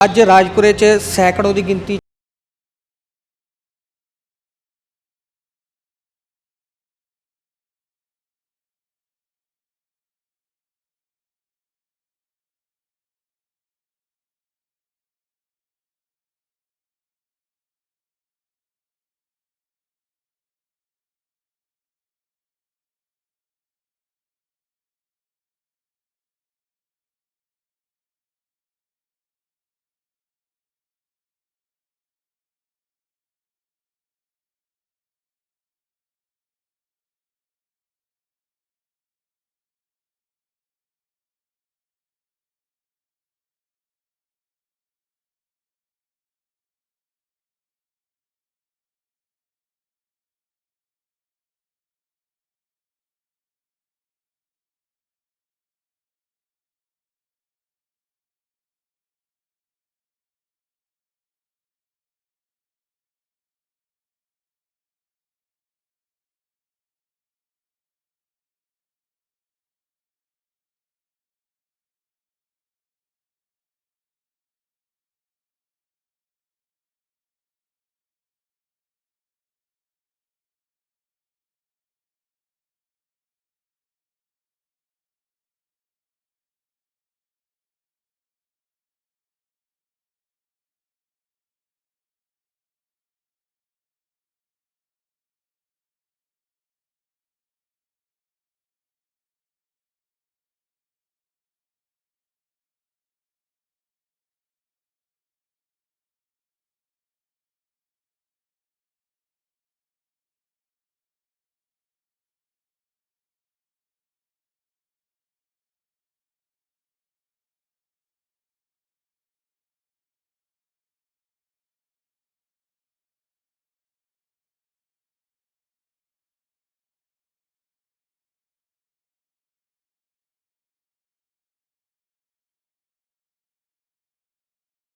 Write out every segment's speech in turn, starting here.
ਅੱਜ ਰਾਜਪੁਰੇ 'ਚ ਸੈਂਕੜੋ ਦੀ ਗਿਣਤੀ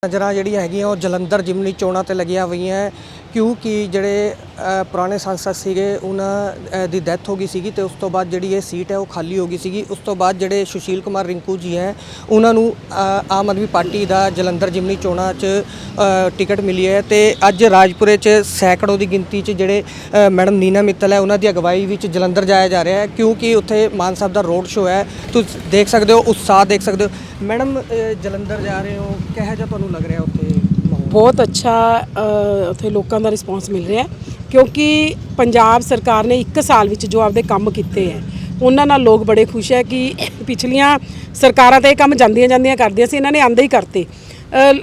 ਨਜ਼ਰਾਂ ਜਿਹੜੀਆਂ ਹੈਗੀਆਂ ਉਹ ਜਲੰਧਰ ਜਿਮਨੀ ਚੋਣਾਂ ਤੇ ਲੱਗੀਆਂ ਹੋਈਆਂ ਕਿਉਂਕਿ ਜਿਹੜੇ ਪੁਰਾਣੇ ਸੰਸਦ ਸੀਗੇ, ਉਹਨਾਂ ਦੀ ਡੈਥ ਹੋ ਗਈ ਸੀਗੀ ਤੇ ਉਸ ਤੋਂ ਬਾਅਦ ਜਿਹੜੀ ਇਹ ਸੀਟ ਹੈ ਉਹ ਖਾਲੀ ਹੋ ਗਈ ਸੀਗੀ। ਉਸ ਤੋਂ ਬਾਅਦ ਜਿਹੜੇ ਸੁਸ਼ੀਲ ਕੁਮਾਰ ਰਿੰਕੂ ਜੀ ਹੈ, ਉਹਨਾਂ ਨੂੰ ਆਮ ਆਦਮੀ ਪਾਰਟੀ ਦਾ ਜਲੰਧਰ ਜਿਮਨੀ ਚੋਣਾਂ 'ਚ ਟਿਕਟ ਮਿਲੀ ਹੈ ਤੇ ਅੱਜ ਰਾਜਪੁਰੇ 'ਚ ਸੈਂਕੜੋ ਦੀ ਗਿਣਤੀ 'ਚ ਜਿਹੜੇ ਮੈਡਮ ਨੀਨਾ ਮਿੱਤਲ ਹੈ, ਉਹਨਾਂ ਦੀ ਅਗਵਾਈ ਵਿੱਚ ਜਲੰਧਰ ਜਾਇਆ ਜਾ ਰਿਹਾ ਹੈ, ਕਿਉਂਕਿ ਉੱਥੇ ਮਾਨ ਸਾਹਿਬ ਦਾ ਰੋਡ ਸ਼ੋਅ ਹੈ। ਤੁਸੀਂ ਦੇਖ ਸਕਦੇ ਹੋ, ਉਤਸ਼ਾਹ ਦੇਖ ਸਕਦੇ ਹੋ। ਮੈਡਮ ਜਲੰਧਰ ਜਾ ਰਹੇ ਹੋ, ਕਿਹੋ ਜਿਹਾ ਤੁਹਾਨੂੰ ਲੱਗ ਰਿਹਾ ਉੱਥੇ? ਬਹੁਤ ਅੱਛਾ ਉੱਥੇ ਲੋਕਾਂ ਦਾ ਰਿਸਪਾਂਸ ਮਿਲ ਰਿਹਾ ਕਿਉਂਕਿ ਪੰਜਾਬ ਸਰਕਾਰ ਨੇ 1 ਸਾਲ ਵਿੱਚ ਜੋ ਆਪਦੇ ਕੰਮ ਕੀਤੇ ਹੈ, ਉਹਨਾਂ ਨਾਲ ਲੋਕ ਬੜੇ ਖੁਸ਼ ਹੈ ਕਿ ਪਿਛਲੀਆਂ ਸਰਕਾਰਾਂ ਤਾਂ ਇਹ ਕੰਮ ਜਾਂਦੀਆਂ ਜਾਂਦੀਆਂ ਕਰਦੀਆਂ ਸੀ, ਇਹਨਾਂ ਨੇ ਆਂਦੇ ਹੀ ਕਰਤੇ।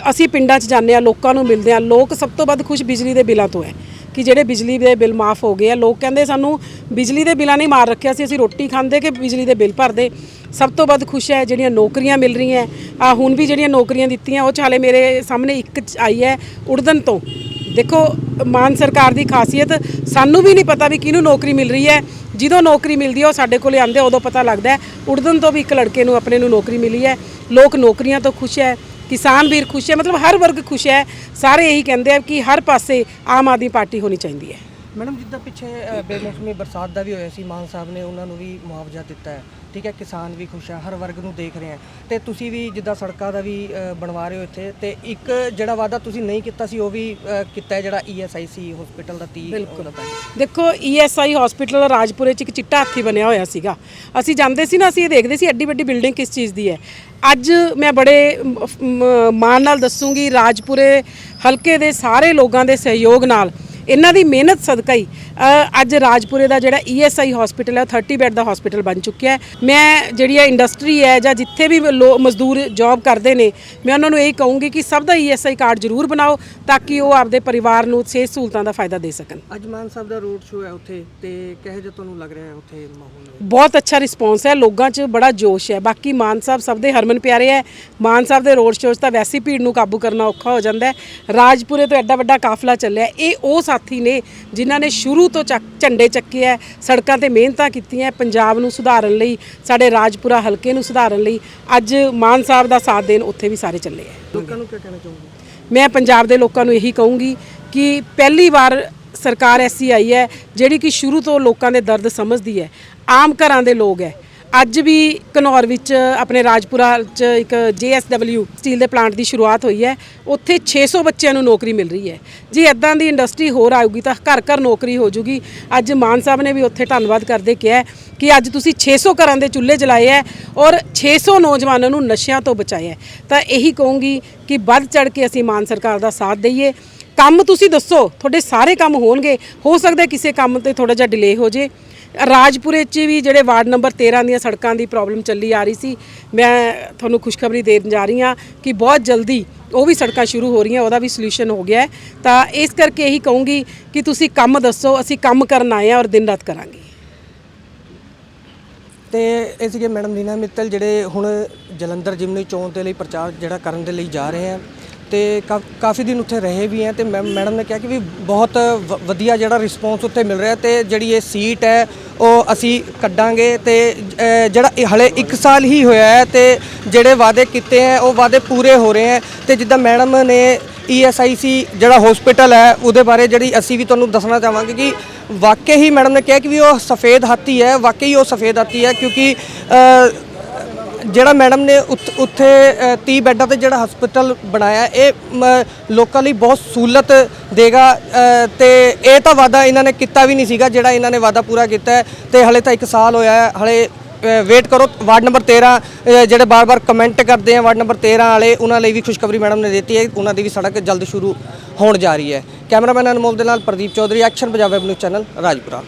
ਅਸੀਂ ਪਿੰਡਾਂ 'ਚ ਜਾਂਦੇ ਆ ਲੋਕਾਂ ਨੂੰ ਮਿਲਦੇ ਆ ਲੋਕ ਸਭ ਤੋਂ ਵੱਧ ਖੁਸ਼ ਬਿਜਲੀ ਦੇ ਬਿੱਲਾਂ ਤੋਂ ਹੈ। ਕਿ ਜਿਹੜੇ ਬਿਜਲੀ ਦੇ ਬਿੱਲ ਮਾਫ ਹੋ ਗਏ ਆ, ਲੋਕ ਕਹਿੰਦੇ ਸਾਨੂੰ ਬਿਜਲੀ ਦੇ ਬਿੱਲਾਂ ਨੇ ਮਾਰ ਰੱਖਿਆ ਸੀ, ਅਸੀਂ ਰੋਟੀ ਖਾਂਦੇ ਕਿ ਬਿਜਲੀ ਦੇ ਬਿੱਲ ਭਰਦੇ। ਸਭ ਤੋਂ ਵੱਧ ਖੁਸ਼ ਹੈ ਜਿਹੜੀਆਂ ਨੌਕਰੀਆਂ ਮਿਲ ਰਹੀਆਂ। ਆ ਹੁਣ ਵੀ ਜਿਹੜੀਆਂ ਨੌਕਰੀਆਂ ਦਿੱਤੀਆਂ, ਉਹ 'ਚ ਹਾਲੇ ਮੇਰੇ ਸਾਹਮਣੇ ਇੱਕ ਆਈ ਹੈ ਉੜਦਨ ਤੋਂ। ਦੇਖੋ, ਮਾਨ ਸਰਕਾਰ ਦੀ ਖਾਸੀਅਤ, ਸਾਨੂੰ ਵੀ ਨਹੀਂ ਪਤਾ ਵੀ ਕਿਹਨੂੰ ਨੌਕਰੀ ਮਿਲ ਰਹੀ ਹੈ। ਜਦੋਂ ਨੌਕਰੀ ਮਿਲਦੀ ਹੈ, ਉਹ ਸਾਡੇ ਕੋਲੇ ਆਉਂਦੇ ਉਦੋਂ ਪਤਾ ਲੱਗਦਾ ਹੈ। ਉੜਦਨ ਤੋਂ ਵੀ ਇੱਕ ਲੜਕੇ ਨੂੰ ਆਪਣੇ ਨੂੰ ਨੌਕਰੀ ਮਿਲੀ ਹੈ। ਲੋਕ ਨੌਕਰੀਆਂ ਤੋਂ ਖੁਸ਼ ਹੈ। ਕਿਸਾਨ ਵੀਰ ਖੁਸ਼ ਹੈ, ਮਤਲਬ ਹਰ ਵਰਗ ਖੁਸ਼ ਹੈ, ਸਾਰੇ ਇਹੀ ਕਹਿੰਦੇ ਆ ਕਿ ਹਰ ਪਾਸੇ ਆਮ ਆਦਮੀ ਪਾਰਟੀ ਹੋਣੀ ਚਾਹੀਦੀ ਹੈ। ਮੈਡਮ ਜਿੱਦਾਂ ਪਿੱਛੇ ਅ, ਬੇਮੌਸਮੀ ਬਰਸਾਤ ਦਾ ਵੀ ਹੋਇਆ ਸੀ ਮਾਨ ਸਾਹਿਬ ਨੇ ਉਹਨਾਂ ਨੂੰ ਵੀ ਮੁਆਵਜ਼ਾ ਦਿੱਤਾ ਹੈ ਠੀਕ ਹੈ ਕਿਸਾਨ ਵੀ ਖੁਸ਼ ਹੈ ਹਰ ਵਰਗ ਨੂੰ ਦੇਖ ਰਹੇ ਹੈ। ਤੇ ਤੁਸੀਂ ਵੀ ਜਿੱਦਾਂ ਸੜਕਾਂ ਦਾ ਵੀ ਅ, ਬਣਵਾ ਰਹੇ ਹੋ ਇੱਥੇ ਤੇ ਇੱਕ ਜਿਹੜਾ ਵਾਅਦਾ ਤੁਸੀਂ ਨਹੀਂ ਕੀਤਾ ਸੀ ਉਹ ਵੀ ਅ, ਕੀਤਾ ਹੈ ਜਿਹੜਾ ਈਐਸਆਈਸੀ ਹਸਪੀਟਲ ਦਾ 30 ਬਿਲਕੁਲ। ਦੇਖੋ ਈਐਸਆਈ ਹਸਪੀਟਲ ਰਾਜਪੁਰੇ ਚ ਇੱਕ ਚਿੱਟਾ ਹਾਥੀ ਬਣਿਆ ਹੋਇਆ ਸੀਗਾ। ਅਸੀਂ ਜਾਂਦੇ ਸੀ ਨਾ ਅਸੀਂ ਇਹ ਦੇਖਦੇ ਸੀ ਐਡੀ ਵੱਡੀ ਬਿਲਡਿੰਗ ਕਿਸ ਚੀਜ਼ ਦੀ ਹੈ। ਅੱਜ ਮੈਂ ਬੜੇ ਮ- ਮ- ਮਾਣ ਨਾਲ ਦੱਸੂਗੀ ਰਾਜਪੁਰੇ ਹਲਕੇ ਦੇ ਸਾਰੇ ਲੋਕਾਂ ਦੇ ਸਹਿਯੋਗ ਨਾਲ ਇਹਨਾਂ ਦੀ ਮਿਹਨਤ ਸਦਕਾ ਹੀ ਅੱਜ ਰਾਜਪੁਰੇ ਦਾ ਜਿਹੜਾ ਈਐਸਆਈ ਹਸਪੀਟਲ ਹੈ ਉਹ 30 ਬੈੱਡ ਦਾ ਹਸਪੀਟਲ ਬਣ ਚੁੱਕਿਆ ਹੈ। ਮੈਂ ਜਿਹੜੀ ਇਹ ਇੰਡਸਟਰੀ ਹੈ ਜਾਂ ਜਿੱਥੇ ਵੀ ਲੋ- ਮਜ਼ਦੂਰ ਜੌਬ ਕਰਦੇ ਨੇ ਮੈਂ ਉਹਨਾਂ ਨੂੰ ਇਹ ਕਹੂੰਗੀ ਕਿ ਸਭ ਦਾ ਈਐਸਆਈ ਕਾਰਡ ਜ਼ਰੂਰ ਬਣਾਓ ਤਾਂ ਕਿ ਉਹ ਆਪਦੇ ਪਰਿਵਾਰ ਨੂੰ ਸਿਹਤ ਸਹੂਲਤਾਂ ਦਾ ਫਾਇਦਾ ਦੇ ਸਕਣ। ਅੱਜ ਮਾਨ ਸਾਹਿਬ ਦਾ ਰੋਡ ਸ਼ੋਅ ਹੈ ਉੱਥੇ ਤੇ ਕਿਹੋ ਜਿਹਾ ਤੁਹਾਨੂੰ ਲੱਗ ਰਿਹਾ ਹੈ ਉੱਥੇ ਮਾਹੌਲ? ਬਹੁਤ ਅੱਛਾ ਰਿਸਪੌਂਸ ਹੈ ਲੋਕਾਂ 'ਚ ਬੜਾ ਜੋਸ਼ ਹੈ। ਬਾਕੀ ਮਾਨ ਸਾਹਿਬ ਸਭ ਦੇ ਹਰਮਨ ਪਿਆਰੇ ਹੈ। ਮਾਨ ਸਾਹਿਬ ਦੇ ਰੋਡ ਸ਼ੋਅ 'ਚ ਤਾਂ ਵੈਸੀ ਭੀੜ ਨੂੰ ਕਾਬੂ ਕਰਨਾ ਔਖਾ ਹੋ ਜਾਂਦਾ ਹੈ। ਰਾਜਪੁਰੇ ਤੋਂ ਐਡਾ ਵੱਡਾ ਕਾਫਲਾ ਚੱਲਿਆ। ਇਹ ਉਹ ਸਾਥੀ ਨੇ ਜਿਨ੍ਹਾਂ ਨੇ ਸ਼ੁਰੂ ਤੋਂ ਚੱਕ ਝੰਡੇ ਚੱਕੇ ਹੈ ਸੜਕਾਂ ਤੇ ਮਿਹਨਤਾਂ ਕੀਤੀਆਂ ਪੰਜਾਬ ਨੂੰ ਸੁਧਾਰਨ ਲਈ ਸਾਡੇ ਰਾਜਪੁਰਾ ਹਲਕੇ ਨੂੰ ਸੁਧਾਰਨ ਲਈ ਅੱਜ ਮਾਨ ਸਾਹਿਬ ਦਾ ਸਾਥ ਦੇਣ ਉੱਥੇ ਵੀ ਸਾਰੇ ਚੱਲੇ ਹੈ ਲੋਕਾਂ ਨੂੰ ਕੀ ਕਹਿਣਾ ਚਾਹੋਗੇ? ਮੈਂ ਪੰਜਾਬ ਦੇ ਲੋਕਾਂ ਨੂੰ ਇਹੀ ਕਹੂੰਗੀ ਕਿ ਪਹਿਲੀ ਵਾਰ ਸਰਕਾਰ ਐਸੀ ਆਈ ਹੈ ਜਿਹੜੀ ਕਿ ਸ਼ੁਰੂ ਤੋਂ ਲੋਕਾਂ ਦੇ ਦਰਦ ਸਮਝਦੀ ਹੈ ਆਮ ਘਰਾਂ ਦੇ ਲੋਕ ਹੈ ਅੱਜ ਵੀ ਘਨੌਰ ਵਿੱਚ ਆਪਣੇ ਰਾਜਪੁਰਾ ਚ ਇੱਕ JSW ਸਟੀਲ ਦੇ ਪਲਾਂਟ ਦੀ ਸ਼ੁਰੂਆਤ ਹੋਈ ਹੈ। ਉੱਥੇ 600 ਬੱਚਿਆਂ ਨੂੰ ਨੌਕਰੀ ਮਿਲ ਰਹੀ ਹੈ। ਜੇ ਇਦਾਂ ਦੀ ਇੰਡਸਟਰੀ ਹੋਰ ਆਊਗੀ ਤਾਂ ਘਰ ਘਰ ਨੌਕਰੀ ਹੋ ਜੂਗੀ। ਅੱਜ ਮਾਨ ਸਾਹਿਬ ਨੇ ਵੀ ਉੱਥੇ ਧੰਨਵਾਦ ਕਰਦੇ ਕਿਹਾ ਕਿ ਅੱਜ ਤੁਸੀਂ 600 ਘਰਾਂ ਦੇ ਚੁੱਲ੍ਹੇ ਜਲਾਏ ਹੈ ਔਰ 600 ਨੌਜਵਾਨਾਂ ਨੂੰ ਨਸ਼ਿਆਂ ਤੋਂ ਬਚਾਇਆ ਤਾਂ ਇਹੀ ਕਹੂੰਗੀ ਕਿ ਵੱਧ ਚੜ ਕੇ ਅਸੀਂ ਮਾਨ ਸਰਕਾਰ ਦਾ ਸਾਥ ਦਈਏ। ਕੰਮ ਤੁਸੀਂ ਦੱਸੋ, ਤੁਹਾਡੇ ਸਾਰੇ ਕੰਮ ਹੋਣਗੇ। ਹੋ ਸਕਦਾ ਕਿਸੇ ਕੰਮ ਤੇ ਥੋੜਾ ਜਿਹਾ ਡਿਲੇ ਹੋ ਜੇ। ਰਾਜਪੁਰੇ 'ਚ ਵੀ ਜਿਹੜੇ ਵਾਰਡ ਨੰਬਰ 13 ਦੀਆਂ ਸੜਕਾਂ ਦੀ ਪ੍ਰੋਬਲਮ ਚੱਲੀ ਆ ਰਹੀ ਸੀ। ਮੈਂ ਤੁਹਾਨੂੰ ਖੁਸ਼ਖਬਰੀ ਦੇਣ ਜਾ ਰਹੀ ਹਾਂ ਕਿ ਬਹੁਤ ਜਲਦੀ ਉਹ ਵੀ ਸੜਕਾਂ ਸ਼ੁਰੂ ਹੋ ਰਹੀਆਂ, ਉਹਦਾ ਵੀ ਸੋਲੂਸ਼ਨ ਹੋ ਗਿਆ ਤਾਂ ਇਸ ਕਰਕੇ ਇਹੀ ਕਹੂੰਗੀ ਕਿ ਤੁਸੀਂ ਕੰਮ ਦੱਸੋ, ਅਸੀਂ ਕੰਮ ਕਰਨ ਆਏ ਹਾਂ ਔਰ ਦਿਨ ਰਾਤ ਕਰਾਂਗੇ। ਤੇ ਇਹ ਸੀਗੇ ਮੈਡਮ ਨੀਨਾ ਮਿੱਤਲ ਜਿਹੜੇ ਹੁਣ ਜਲੰਧਰ ਜਿਮਨੀ ਚੋਣ ਦੇ ਲਈ ਪ੍ਰਚਾਰ ਜਿਹੜਾ ਕਰਨ ਦੇ ਲਈ ਜਾ ਰਹੇ ਆ। ਤੇ ਕਾ- ਕਾਫੀ ਦਿਨ ਉੱਥੇ ਰਹੇ ਵੀ ਹੈ ਤੇ ਮੈ- ਮੈਡਮ ਨੇ ਕਿਹਾ ਕਿ ਵੀ ਬਹੁਤ ਵ- ਵਧੀਆ ਜਿਹੜਾ ਰਿਸਪੌਂਸ ਉੱਥੇ ਮਿਲ ਰਿਹਾ ਤੇ ਜਿਹੜੀ ਇਹ ਸੀਟ ਹੈ, ਉਹ ਅਸੀਂ ਕੱਢਾਂਗੇ ਤੇ ਜਿਹੜਾ ਇਹ ਹਲੇ 1 ਸਾਲ ਹੀ ਹੋਇਆ ਹੈ ਤੇ ਜਿਹੜੇ ਵਾਅਦੇ ਕੀਤੇ ਹੈ, ਉਹ ਵਾਅਦੇ ਪੂਰੇ ਹੋ ਰਹੇ ਹੈ ਤੇ ਜਿੱਦਾਂ ਮੈਡਮ ਨੇ ਈਐਸਆਈਸੀ ਜਿਹੜਾ ਹਸਪੀਟਲ ਹੈ, ਉਹਦੇ ਬਾਰੇ ਜਿਹੜੀ ਅਸੀਂ ਵੀ ਤੁਹਾਨੂੰ ਦੱਸਣਾ ਚਾਹਾਂਗੇ ਕਿ ਵਾਕਈ ਹੀ ਮੈਡਮ ਨੇ ਕਿਹਾ ਕਿ ਵੀ ਉਹ ਸਫੇਦ ਹਾਥੀ ਹੈ, ਵਾਕਈ ਉਹ ਸਫੇਦ ਹਾਥੀ ਹੈ ਕਿਉਂਕਿ ਜਿਹੜਾ ਮੈਡਮ ਨੇ ਉੱਥ- ਉੱਥੇ ਅ, 30 ਬੈੱਡਾਂ ਤੇ ਜਿਹੜਾ ਹਸਪੀਟਲ ਬਣਾਇਆ ਇਹ ਮ, ਲੋਕਾਂ ਲਈ ਬਹੁਤ ਸਹੂਲਤ ਦੇਗਾ ਅ, ਤੇ ਇਹ ਤਾਂ ਵਾਅਦਾ ਇਹਨਾਂ ਨੇ ਕੀਤਾ ਵੀ ਨਹੀਂ ਸੀਗਾ ਜਿਹੜਾ ਇਹਨਾਂ ਨੇ ਵਾਅਦਾ ਪੂਰਾ ਕੀਤਾ ਹੈ ਤੇ ਹਲੇ ਤਾਂ 1 ਸਾਲ ਹੋਇਆ ਹੈ ਹਲੇ ਵੇਟ ਕਰੋ ਵਾਰਡ ਨੰਬਰ 13 ਜਿਹੜੇ ਬਾਰ-ਬਾਰ ਕਮੈਂਟ ਕਰਦੇ ਆ ਵਾਰਡ ਨੰਬਰ 13 ਵਾਲੇ ਉਹਨਾਂ ਲਈ ਵੀ ਖੁਸ਼ਖਬਰੀ ਮੈਡਮ ਨੇ ਦਿੱਤੀ ਹੈ ਉਹਨਾਂ ਦੀ ਵੀ ਸੜਕ ਜਲਦ ਸ਼ੁਰੂ ਹੋਣ ਜਾ ਰਹੀ ਹੈ। ਕੈਮਰਾਮੈਨ ਅਨਮੋਲ ਦੇ ਨਾਲ Pradeep Chaudhary action Punjab web news channel Rajpura.